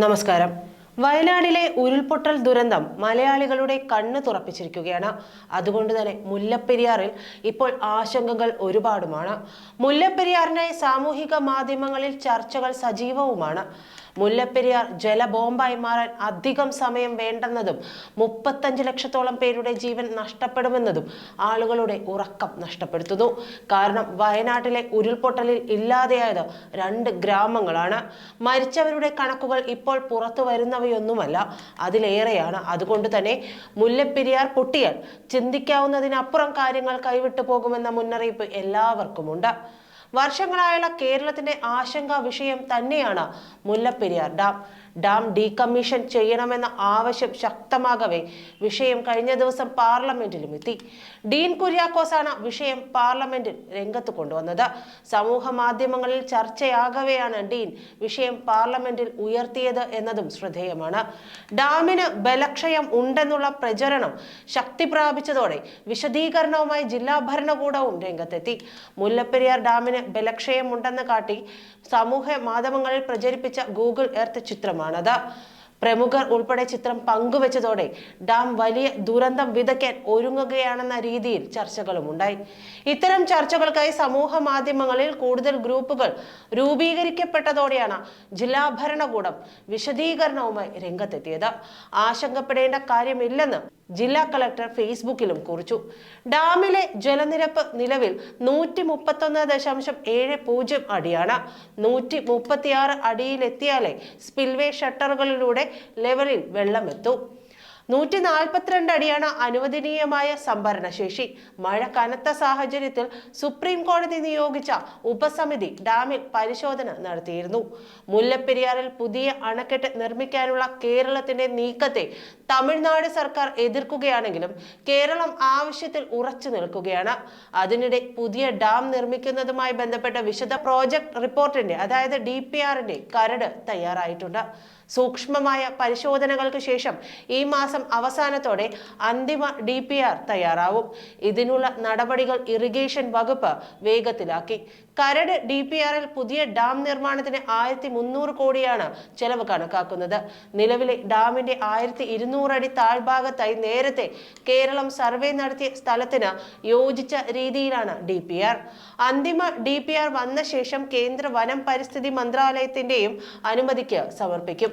നമസ്കാരം. വയനാടിലെ ഉരുൾപൊട്ടൽ ദുരന്തം മലയാളികളുടെ കണ്ണ് തുറപ്പിച്ചിരിക്കുകയാണ്. അതുകൊണ്ട് തന്നെ മുല്ലപ്പെരിയാറിൽ ഇപ്പോൾ ആശങ്കകൾ ഒരുപാടുമാണ്. മുല്ലപ്പെരിയാറിനായി സാമൂഹിക മാധ്യമങ്ങളിൽ ചർച്ചകൾ സജീവവുമാണ്. മുല്ലപ്പെരിയാർ ജലബോംബായി മാറാൻ അധികം സമയം വേണ്ടെന്നതും മുപ്പത്തഞ്ച് ലക്ഷത്തോളം പേരുടെ ജീവൻ നഷ്ടപ്പെടുമെന്നതും ആളുകളുടെ ഉറക്കം നഷ്ടപ്പെടുത്തുന്നു. കാരണം വയനാട്ടിലെ ഉരുൾപൊട്ടലിൽ ഇല്ലാതെയായത് രണ്ട് ഗ്രാമങ്ങളാണ്. മരിച്ചവരുടെ കണക്കുകൾ ഇപ്പോൾ പുറത്തു വരുന്നവയൊന്നുമല്ല. അതിലേറെയാണ്. അതുകൊണ്ട് തന്നെ മുല്ലപ്പെരിയാർ പൊട്ടിയാൽ ചിന്തിക്കാവുന്നതിനപ്പുറം കാര്യങ്ങൾ കൈവിട്ടു പോകുമെന്ന മുന്നറിയിപ്പ് എല്ലാവർക്കുമുണ്ട്. വർഷങ്ങളായുള്ള കേരളത്തിന്റെ ആശങ്കാ വിഷയം തന്നെയാണ് മുല്ലപ്പെരിയാർ ഡാം ഡാം ഡീകമ്മീഷൻ ചെയ്യണമെന്ന ആവശ്യം ശക്തമാകവേ വിഷയം കഴിഞ്ഞ ദിവസം പാർലമെന്റിലും എത്തി. ഡീൻ കുര്യാക്കോസാണ് വിഷയം പാർലമെന്റിൽ രംഗത്ത് കൊണ്ടുവന്നത്. സമൂഹ മാധ്യമങ്ങളിൽ ചർച്ചയാകവെയാണ് ഡീൻ വിഷയം പാർലമെന്റിൽ ഉയർത്തിയത് എന്നതും ശ്രദ്ധേയമാണ്. ഡാമിന് ബലക്ഷയം ഉണ്ടെന്നുള്ള പ്രചരണം ശക്തി പ്രാപിച്ചതോടെ വിശദീകരണവുമായി ജില്ലാ ഭരണകൂടവും രംഗത്തെത്തി. മുല്ലപ്പെരിയാർ ഡാമിന് ബലക്ഷയമുണ്ടെന്ന് കാട്ടി സമൂഹ മാധ്യമങ്ങളിൽ പ്രചരിപ്പിച്ച ഗൂഗിൾ എർത്ത് ചിത്രമാണത്. പ്രമുഖർ ഉൾപ്പെടെ ചിത്രം പങ്കുവച്ചതോടെ ഡാം വലിയ ദുരന്തം വിതയ്ക്കാൻ ഒരുങ്ങുകയാണെന്ന രീതിയിൽ ചർച്ചകളും ഉണ്ടായി ഇത്തരം ചർച്ചകൾക്കായി സമൂഹ മാധ്യമങ്ങളിൽ കൂടുതൽ ഗ്രൂപ്പുകൾ രൂപീകരിക്കപ്പെട്ടതോടെയാണ് ജില്ലാ ഭരണകൂടം വിശദീകരണവുമായി രംഗത്തെത്തിയത്. ആശങ്കപ്പെടേണ്ട കാര്യമില്ലെന്ന് ജില്ലാ കളക്ടർ ഫേസ്ബുക്കിലും കുറിച്ചു. ഡാമിലെ ജലനിരപ്പ് നിലവിൽ നൂറ്റി മുപ്പത്തൊന്ന് ദശാംശം ഏഴ് പൂജ്യം അടിയാണ്. നൂറ്റി മുപ്പത്തിയാറ് അടിയിലെത്തിയാലേ സ്പിൽവേ ഷട്ടറുകളിലൂടെ ലെവലിൽ വെള്ളമെത്തും. നൂറ്റി നാൽപ്പത്തിരണ്ട് അടിയാണ് അനുവദനീയമായ സംഭരണശേഷി. മഴ കനത്ത സാഹചര്യത്തിൽ സുപ്രീം കോടതി നിയോഗിച്ച ഉപസമിതി ഡാമിൽ പരിശോധന നടത്തിയിരുന്നു. മുല്ലപ്പെരിയാറിൽ പുതിയ അണക്കെട്ട് നിർമ്മിക്കാനുള്ള കേരളത്തിന്റെ നീക്കത്തെ തമിഴ്നാട് സർക്കാർ എതിർക്കുകയാണെങ്കിലും കേരളം ആവശ്യത്തിൽ ഉറച്ചു നിൽക്കുകയാണ്. അതിനിടെ പുതിയ ഡാം നിർമ്മിക്കുന്നതുമായി ബന്ധപ്പെട്ട വിശദ പ്രോജക്ട് റിപ്പോർട്ടിന്റെ അതായത് ഡി കരട് തയ്യാറായിട്ടുണ്ട്. സൂക്ഷ്മമായ പരിശോധനകൾക്ക് ശേഷം ഈ മാസം അവസാനത്തോടെ അന്തിമ ഡി പി ആർ തയ്യാറാവും. ഇതിനുള്ള നടപടികൾ ഇറിഗേഷൻ വകുപ്പ് വേഗത്തിലാക്കി. കരട് ഡി പി ആറിൽ പുതിയ ഡാം നിർമ്മാണത്തിന് ആയിരത്തി മുന്നൂറ് കോടിയാണ് ചെലവ് കണക്കാക്കുന്നത്. നിലവിലെ ഡാമിന്റെ ആയിരത്തി ഇരുന്നൂറ് അടി താഴ്ഭാഗത്തായി നേരത്തെ കേരളം സർവേ നടത്തിയ സ്ഥലത്തിന് യോജിച്ച രീതിയിലാണ് ഡി പി ആർ. അന്തിമ ഡി പി ആർ വന്ന ശേഷം കേന്ദ്ര വനം പരിസ്ഥിതി മന്ത്രാലയത്തിന്റെയും അനുമതിക്ക് സമർപ്പിക്കും.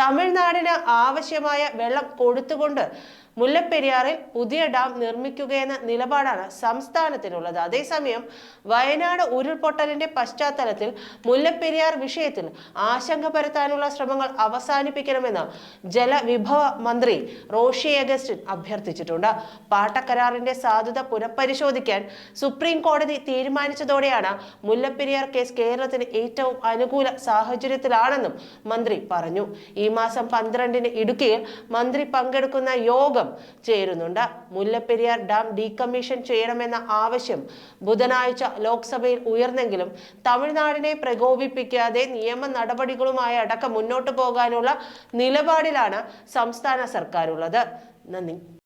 തമിഴ്നാടിന് ആവശ്യമായ വെള്ളം കൊടുത്തുകൊണ്ട് മുല്ലപ്പെരിയാറിൽ പുതിയ ഡാം നിർമ്മിക്കുകയെന്ന നിലപാടാണ് സംസ്ഥാനത്തിനുള്ളത്. അതേസമയം വയനാട് ഉരുൾപൊട്ടലിന്റെ പശ്ചാത്തലത്തിൽ മുല്ലപ്പെരിയാർ വിഷയത്തിൽ ആശങ്ക പരത്താനുള്ള ശ്രമങ്ങൾ അവസാനിപ്പിക്കണമെന്ന് ജലവിഭവ മന്ത്രി റോഷി അഗസ്റ്റിൻ അഭ്യർത്ഥിച്ചിട്ടുണ്ട്. പാട്ടക്കരാറിന്റെ സാധുത പുനഃപരിശോധിക്കാൻ സുപ്രീം കോടതി തീരുമാനിച്ചതോടെയാണ് മുല്ലപ്പെരിയാർ കേസ് കേരളത്തിന് ഏറ്റവും അനുകൂല സാഹചര്യത്തിലാണെന്നും മന്ത്രി പറഞ്ഞു. ഈ മാസം പന്ത്രണ്ടിന് ഇടുക്കിയിൽ മന്ത്രി പങ്കെടുക്കുന്ന യോഗം ചേരുന്നുണ്ട്. മുല്ലപ്പെരിയാർ ഡാം ഡീകമ്മീഷൻ ചെയ്യണമെന്ന ആവശ്യം ബുധനാഴ്ച ലോക്സഭയിൽ ഉയർന്നെങ്കിലും തമിഴ്നാടിനെ പ്രകോപിപ്പിക്കാതെ നിയമ നടപടികളുമായി അടക്കം മുന്നോട്ട് പോകാനുള്ള നിലപാടിലാണ് സംസ്ഥാന സർക്കാരുള്ളത്. നന്ദി.